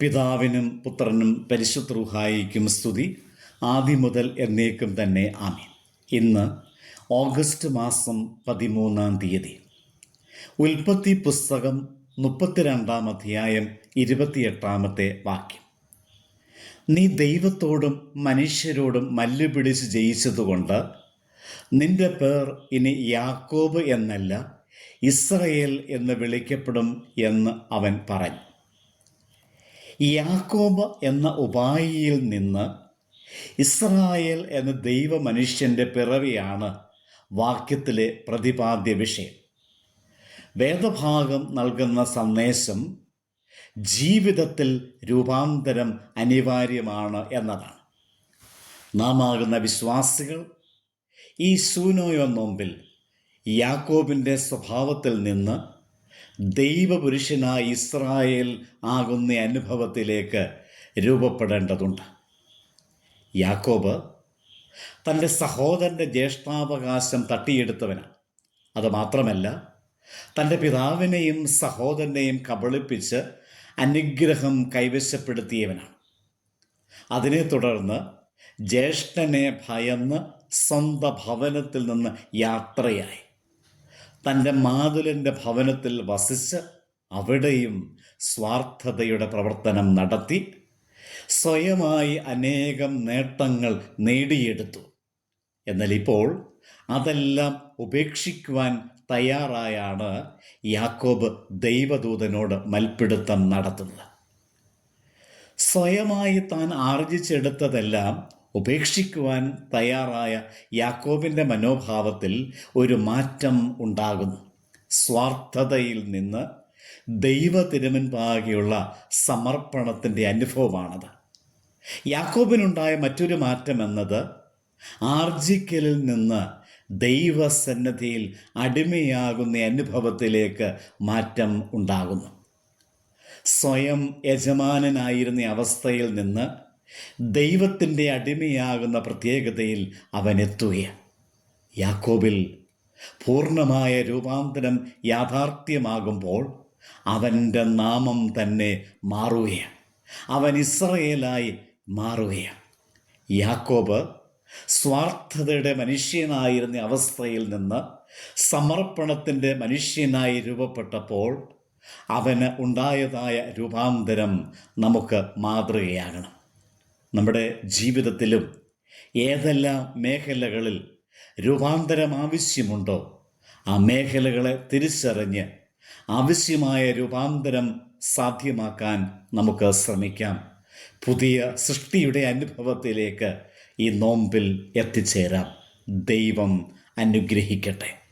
പിതാവിനും പുത്രനും പരിശുദ്ധ റുഹായിക്കും സ്തുതി. ആദ്യം മുതൽ എന്നേക്കും തന്നെ ആമീൻ. ഇന്ന് ഓഗസ്റ്റ് മാസം പതിമൂന്നാം തീയതി. ഉൽപ്പത്തി പുസ്തകം മുപ്പത്തിരണ്ടാം അധ്യായം ഇരുപത്തിയെട്ടാമത്തെ വാക്യം. നീ ദൈവത്തോടും മനുഷ്യരോടും മല്ലുപിടിച്ച് ജയിച്ചതുകൊണ്ട് നിന്റെ പേർ ഇനി യാക്കോബ് എന്നല്ല ഇസ്രയേൽ എന്ന് വിളിക്കപ്പെടും എന്ന് അവൻ പറഞ്ഞു. യാക്കോബ് എന്ന ഉപായിയിൽ നിന്ന് ഇസ്രായേൽ എന്ന ദൈവ മനുഷ്യന്റെ പിറവിയാണ് വാക്യത്തിലെ പ്രതിപാദ്യ വിഷയം വേദഭാഗം നൽകുന്ന സന്ദേശം ജീവിതത്തിൽ രൂപാന്തരം അനിവാര്യമാണ് എന്നതാണ്. നാം ആകുന്ന വിശ്വാസികൾ ഈ സൂനോയോ നോമ്പിൽ യാക്കോബിന്റെ സ്വഭാവത്തിൽ നിന്ന് ദൈവപുരുഷനായ ഇസ്രായേൽ ആകുന്ന അനുഭവത്തിലേക്ക് രൂപപ്പെടേണ്ടതുണ്ട്. യാക്കോബ് തന്റെ സഹോദരന്റെ ജ്യേഷ്ഠാവകാശം തട്ടിയെടുത്തവനാണ്. അതുമാത്രമല്ല തന്റെ പിതാവിനെയും സഹോദരനെയും കബളിപ്പിച്ച് അനുഗ്രഹം കൈവശപ്പെടുത്തിയവനാണ്. അതിനെ തുടർന്ന് ജ്യേഷ്ഠനെ ഭയന്ന് സ്വന്തം ഭവനത്തിൽ നിന്ന് യാത്രയായി. തന്റെ മാതുലന്റെ ഭവനത്തിൽ വസിച്ച് അവിടെയും സ്വാർത്ഥതയുടെ പ്രവർത്തനം നടത്തി സ്വയമായി അനേകം നേട്ടങ്ങൾ നേടിയെടുത്തു. എന്നാൽ ഇപ്പോൾ അതെല്ലാം ഉപേക്ഷിക്കുവാൻ തയ്യാറായാണ് യാക്കോബ് ദൈവദൂതനോട് മൽപ്പിടുത്തം നടത്തുന്നത്. സ്വയമായി താൻ ആർജിച്ചെടുത്തതെല്ലാം ഉപേക്ഷിക്കുവാൻ തയ്യാറായ യാക്കോബിന്റെ മനോഭാവത്തിൽ ഒരു മാറ്റം ഉണ്ടാകുന്നു. സ്വാർത്ഥതയിൽ നിന്ന് ദൈവ തിരുമുൻപാകെയുള്ള സമർപ്പണത്തിന്റെ അനുഭവമാണത്. യാക്കോബിനുണ്ടായ മറ്റൊരു മാറ്റം എന്നത് ആർജിക്കലിൽ നിന്ന് ദൈവസന്നദ്ധിയിൽ അടിമയാകുന്ന അനുഭവത്തിലേക്ക് മാറ്റം ഉണ്ടാകുന്നു. സ്വയം യജമാനനായിരുന്ന അവസ്ഥയിൽ നിന്ന് ദൈവത്തിന്റെ അടിമയാകുന്ന പ്രത്യേകതയിൽ അവൻ എത്തുകയാണ്. യാക്കോബിൽ പൂർണമായ രൂപാന്തരം യാഥാർത്ഥ്യമാകുമ്പോൾ അവന്റെ നാമം തന്നെ മാറുകയാണ്. അവൻ ഇസ്രയേലായി മാറുകയാണ്. യാക്കോബ് സ്വാർത്ഥതയുടെ മനുഷ്യനായിരുന്ന അവസ്ഥയിൽ നിന്ന് സമർപ്പണത്തിന്റെ മനുഷ്യനായി രൂപപ്പെട്ടപ്പോൾ അവന് ഉണ്ടായതായ രൂപാന്തരം നമുക്ക് മാതൃകയാകണം. നമ്മുടെ ജീവിതത്തിലും ഏതെല്ലാം മേഖലകളിൽ രൂപാന്തരം ആവശ്യമുണ്ടോ ആ മേഖലകളെ തിരിച്ചറിഞ്ഞ് ആവശ്യമായ രൂപാന്തരം സാധ്യമാക്കാൻ നമുക്ക് ശ്രമിക്കാം. പുതിയ സൃഷ്ടിയുടെ അനുഭവത്തിലേക്ക് ഈ നോമ്പിൽ എത്തിച്ചേരാം. ദൈവം അനുഗ്രഹിക്കട്ടെ.